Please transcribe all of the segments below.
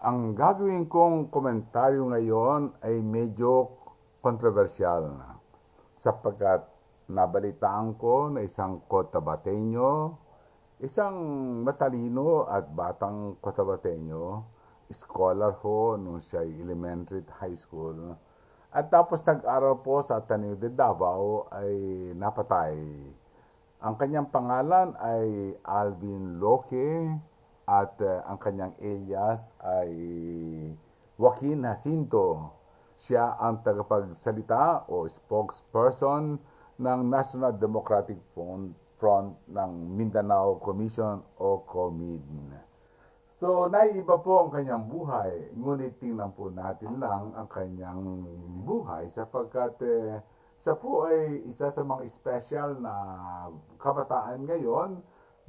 Ang gagawin kong komentaryo ngayon ay medyo kontrobersyal na sapagkat nabalitaan ko na isang Cotabateño, isang matalino at batang Cotabateño, scholar ho nung siya elementary high school, at tapos nag-aral po sa Ateneo de Davao ay napatay. Ang kanyang pangalan ay Alvin Loque at uh, ang kanyang alias ay Joaquin Jacinto. Siya ang tagapagsalita o spokesperson ng National Democratic Front, Front ng Mindanao Commission o COMID. So, naiiba po ang kanyang buhay. Ngunit tingnan po natin lang ang kanyang buhay sapagkat eh, siya po ay isa sa mga special na kabataan ngayon.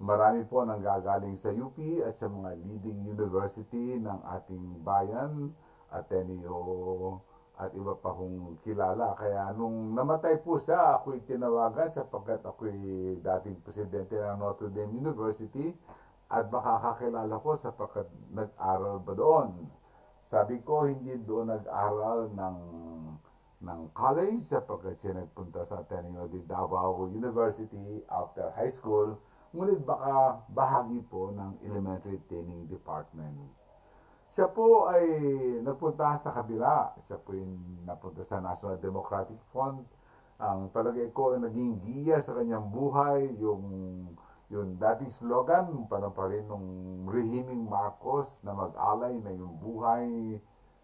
Marami po nang gagaling sa UP at sa mga leading university ng ating bayan, Ateneo at iba pa hong kilala. Kaya nung namatay po siya, ako'y tinawagan sapagkat ako'y dating presidente ng Notre Dame University at makakakilala ko sapagkat nag-aral ba doon. Sabi ko, hindi doon nag-aral ng ng college sapagkat siya nagpunta sa Ateneo de Davao University after high school, ngunit baka bahagi po ng elementary training department. Siya po ay nagpunta sa kabila. Siya po yung napunta sa National Democratic Front. Ang palagay ko ay naging giya sa kanyang buhay, yung yung dating slogan, parang pa rin nung Rehiming Marcos na mag-alay na yung buhay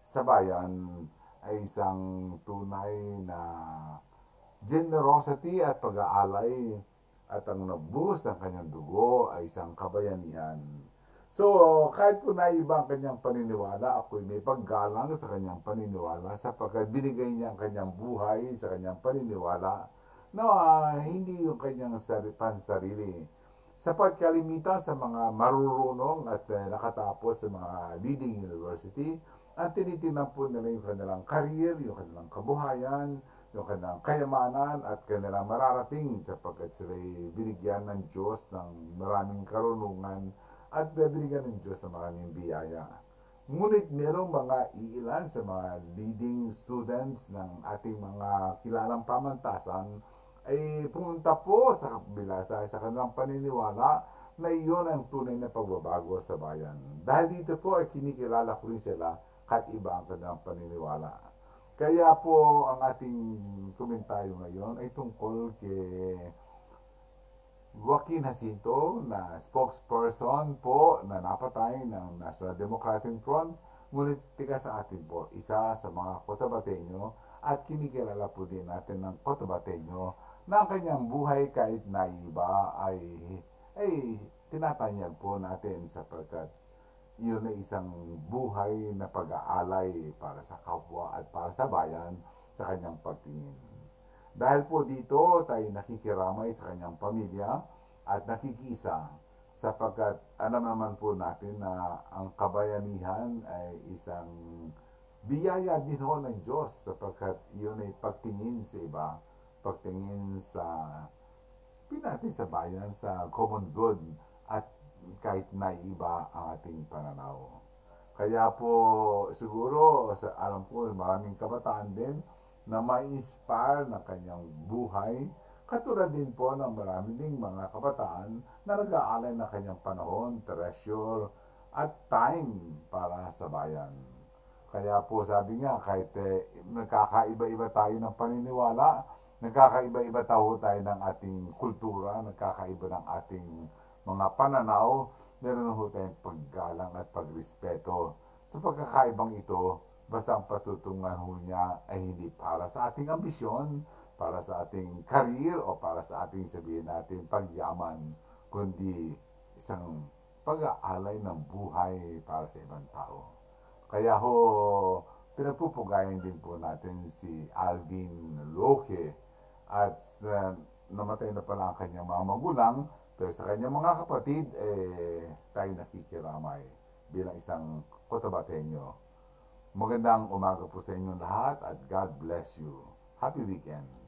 sa bayan ay isang tunay na generosity at pag-aalay at ang nagbuhos ng kanyang dugo ay isang kabayanihan. So, kahit po naiba ang kanyang paniniwala, ako'y may paggalang sa kanyang paniniwala sapagkat binigay niya ang kanyang buhay sa kanyang paniniwala na uh, hindi yung kanyang sari, pansarili. Sapat kalimitan sa mga marurunong at uh, nakatapos sa mga leading university, at tinitingnan po nila yung kanilang career, yung kanilang kabuhayan, yung kanilang kayamanan at kanilang mararating sapagkat sila binigyan ng Diyos ng maraming karunungan at binigyan ng Diyos ng maraming biyaya. Ngunit merong mga iilan sa mga leading students ng ating mga kilalang pamantasan ay pumunta po sa kabila dahil sa kanilang paniniwala na iyon ang tunay na pagbabago sa bayan. Dahil dito po ay kinikilala ko rin sila kahit iba ang kanilang paniniwala. Kaya po ang ating komentaryo ngayon ay tungkol kay Joaquin Jacinto na spokesperson po na napatay ng National Democratic Front. Ngunit tika sa atin po isa sa mga Cotabateño at kinikilala po din natin ng Cotabateño na ang kanyang buhay kahit naiba ay ay tinatanyag po natin sapagkat yun ay isang buhay na pag-aalay para sa kapwa at para sa bayan sa kanyang pagtingin. Dahil po dito tayo nakikiramay sa kanyang pamilya at nakikisa sapagkat alam naman po natin na ang kabayanihan ay isang biyaya din ho ng Diyos sapagkat yun ay pagtingin sa iba, pagtingin sa pinati sa bayan, sa common good at kahit naiba ang ating pananaw. Kaya po siguro sa alam ko maraming kabataan din na ma-inspire ng kanyang buhay katulad din po ng marami ding mga kabataan na nag-aalay ng kanyang panahon, treasure at time para sa bayan. Kaya po sabi nga kahit eh, nagkakaiba-iba tayo ng paniniwala, nagkakaiba-iba tayo tayo ng ating kultura, nagkakaiba ng ating mga pananaw, meron ho tayong paggalang at pagrespeto. Sa pagkakaibang ito, basta ang patutungan ho niya ay hindi para sa ating ambisyon, para sa ating career o para sa ating sabihin natin pagyaman, kundi isang pag-aalay ng buhay para sa ibang tao. Kaya ho, pinagpupugayan din po natin si Alvin Loque at uh, namatay na pala ang kanyang mga magulang pero sa kanyang mga kapatid, eh, tayo nakikiramay bilang isang Cotabateño. Magandang umaga po sa inyo lahat at God bless you. Happy weekend!